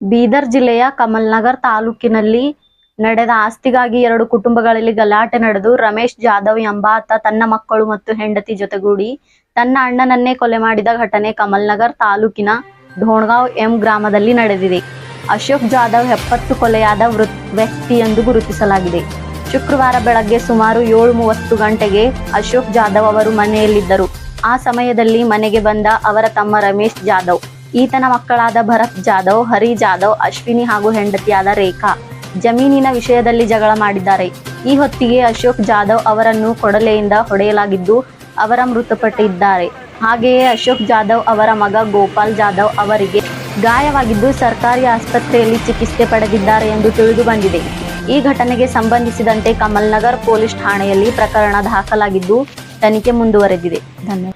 ಬೀದರ್ ಜಿಲ್ಲೆಯ ಕಮಲ್ನಗರ್ ತಾಲೂಕಿನಲ್ಲಿ ನಡೆದ ಆಸ್ತಿಗಾಗಿ ಎರಡು ಕುಟುಂಬಗಳಲ್ಲಿ ಗಲಾಟೆ ನಡೆದು ರಮೇಶ್ ಜಾಧವ್ ಎಂಬಾತ ತನ್ನ ಮಕ್ಕಳು ಮತ್ತು ಹೆಂಡತಿ ಜೊತೆಗೂಡಿ ತನ್ನ ಅಣ್ಣನನ್ನೇ ಕೊಲೆ ಮಾಡಿದ ಘಟನೆ ಕಮಲ್ನಗರ್ ತಾಲೂಕಿನ ಢೋಣ್ಗಾಂವ್ ಎಂ ಗ್ರಾಮದಲ್ಲಿ ನಡೆದಿದೆ. ಅಶೋಕ್ ಜಾಧವ್ ಎಪ್ಪತ್ತು ಕೊಲೆಯಾದ ವ್ಯಕ್ತಿ ಎಂದು ಗುರುತಿಸಲಾಗಿದೆ. ಶುಕ್ರವಾರ ಬೆಳಗ್ಗೆ ಸುಮಾರು ಏಳು ಮೂವತ್ತು ಗಂಟೆಗೆ ಅಶೋಕ್ ಜಾಧವ್ ಅವರು ಮನೆಯಲ್ಲಿದ್ದರು. ಆ ಸಮಯದಲ್ಲಿ ಮನೆಗೆ ಬಂದ ಅವರ ತಮ್ಮ ರಮೇಶ್ ಜಾಧವ್. ಈತನ ಮಕ್ಕಳಾದ ಭರತ್ ಜಾಧವ್, ಹರಿ ಜಾಧವ್, ಅಶ್ವಿನಿ ಹಾಗೂ ಹೆಂಡತಿಯಾದ ರೇಖಾ ಜಮೀನಿನ ವಿಷಯದಲ್ಲಿ ಜಗಳ ಮಾಡಿದ್ದಾರೆ. ಈ ಹೊತ್ತಿಗೆ ಅಶೋಕ್ ಜಾಧವ್ ಅವರನ್ನು ಕೊಡಲೆಯಿಂದ ಹೊಡೆಯಲಾಗಿದ್ದು ಅವರ ಮೃತಪಟ್ಟಿದ್ದಾರೆ. ಹಾಗೆಯೇ ಅಶೋಕ್ ಜಾಧವ್ ಅವರ ಮಗ ಗೋಪಾಲ್ ಜಾಧವ್ ಅವರಿಗೆ ಗಾಯವಾಗಿದ್ದು ಸರ್ಕಾರಿ ಆಸ್ಪತ್ರೆಯಲ್ಲಿ ಚಿಕಿತ್ಸೆ ಪಡೆದಿದ್ದಾರೆ ಎಂದು ತಿಳಿದು ಬಂದಿದೆ. ಈ ಘಟನೆಗೆ ಸಂಬಂಧಿಸಿದಂತೆ ಕಮಲ್ನಗರ್ ಪೊಲೀಸ್ ಠಾಣೆಯಲ್ಲಿ ಪ್ರಕರಣ ದಾಖಲಾಗಿದ್ದು ತನಿಖೆ ಮುಂದುವರೆದಿದೆ. ಧನ್ಯವಾದ.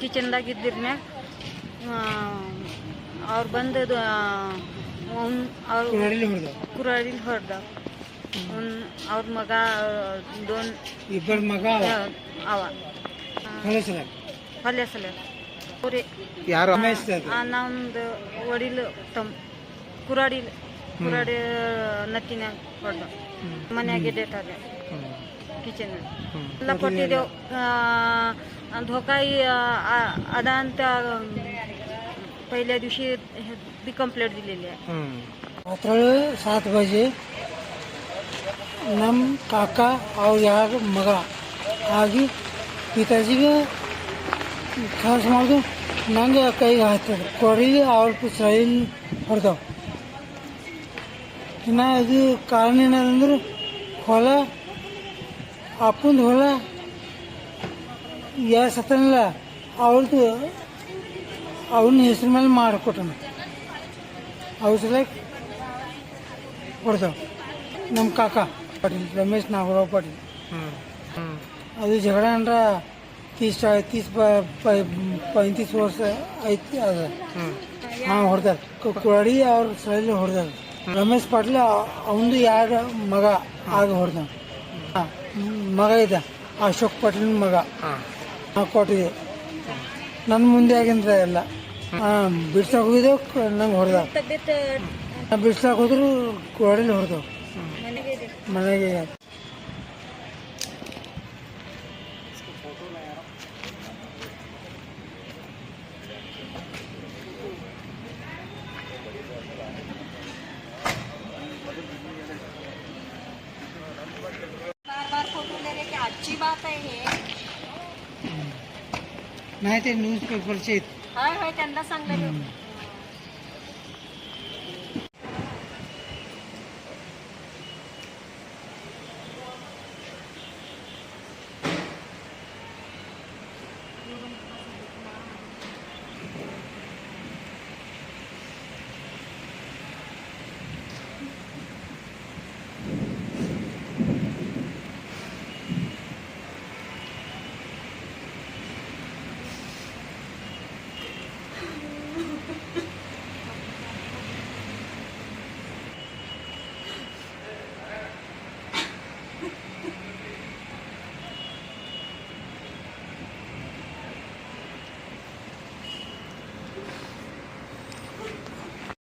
ಕಿಚನ್ದಾಗ ಇದ್ದಿರ್ನ್ಯಾಗ ಅವ್ರು ಬಂದು ಅವ್ರು ಕುರಾಡಿಲಿ ಹೊಡೆದ ಅವ್ರ ಮಗ ದೋನ್ ಇಬ್ಬರ ಮಗ ಅವ? ಹೊಲೆ ಸಲ ಅವ್ರಿ. ಯಾರು. ನಮ್ದು ಒಡಿಲು ತಮ್ಮ ಕುರಾಡಿಲ್ ಕುರಾಡಿ ನತ್ತಿನ ಹೊಡೆದ ಮನ್ಯಾಗೆ ಡೇಟ್ ಅದ ಹ್ಮ್. ಕಿಚನ್ ಹ್ಮ್. ಎಲ್ಲ ಕೊಟ್ಟಿದ್ದೆವು धोका आ- अदा ಅಂತ पहिल्या दिवशी बी कंप्लेंट दिलेली आहे ಹ್ಮ್. ರಾತ್ರಿ ಸಾತ್ ಬಜೆ ನಮ್ಮ ಕಾಕ ಅವ್ರ ಯಾರ ಮಗ ಆಗಿ ಪಿತಾಜಿಗೆ ಖಾಸ ಮಾಡಿದ್ರು ನಂಗೆ ಕೈಗೆ ಹಾಕ್ತದೆ ಕೊಡಿಗೆ ಅವ್ರ ಸೈಲ್ ಹೊಡೆದವು ಇನ್ನು ಇದು ಕಾರಣ ಏನಂದ್ರೆ ಹೊಲ ಅಪ್ಪಂದು ಹೊಲ, ಯಾ ಸತ್ತನಲ್ಲ ಅವ್ರದ್ದು ಅವನ ಹೆಸ್ರ ಮೇಲೆ ಮಾಡಿಕೊಟ್ಟನು. ಅವ್ರ ಸಲಕ್ಕೆ ಹೊಡೆದವು ನಮ್ಮ ಕಾಕ ಪಾಟೀಲ್, ರಮೇಶ್ ನಾಗರಾವ್ ಪಾಟೀಲ್. ಅದು ಜಗಳ ಅಂದ್ರೆ ತೀಸ್ ತೀಸ್ ಪೈಂತೀಸ್ ವರ್ಷ ಐತಿ ಅದ. ಹಾಂ, ಹೊಡೆದಾರ. ಕೊಡಿ ಅವ್ರ ಸಲ ಹೊಡೆದಾರ. ರಮೇಶ್ ಪಾಟೀಲ್ ಅವನದು ಯಾರ ಮಗ ಆಗ ಹೊಡೆದ ಹಾಂ ಮಗ ಇದೆ ಅಶೋಕ್ ಪಾಟೀಲ್ ಮಗ. ಹಾ. ಕೊಟ್ಟಿದ್ದೆ ಕೊಟ್ಟಿದೆ. ನನ್ನ ಮುಂದೆ ಆಗಿಂದ ಎಲ್ಲ ಹಾಂ ಬಿಡ್ಸಕ್ಕೆ ಹೋಗಿದ್ದೆವು ನಂಗೆ ಹೊಡೆದ ಬಿಡ್ಸಕ್ಕೆ ಹೋದ್ರು ಗೋಡೆಲಿ ಹೊಡೆದವು ಮನೆಗೆ नाही ते न्यूज़ पेपरचे आहेत. होय होय त्यांना सांगलेलं